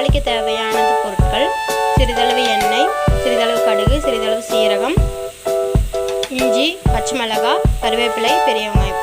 தாளிக்க தேவையானது பொருட்கள் சிறிதளவு எண்ணெய் சிறிதளவு கடுகு சிறிதளவு சீரகம் இஞ்சி பச்சை மிளகாய் கருவேப்பிலை பெரிய வெங்காயம்.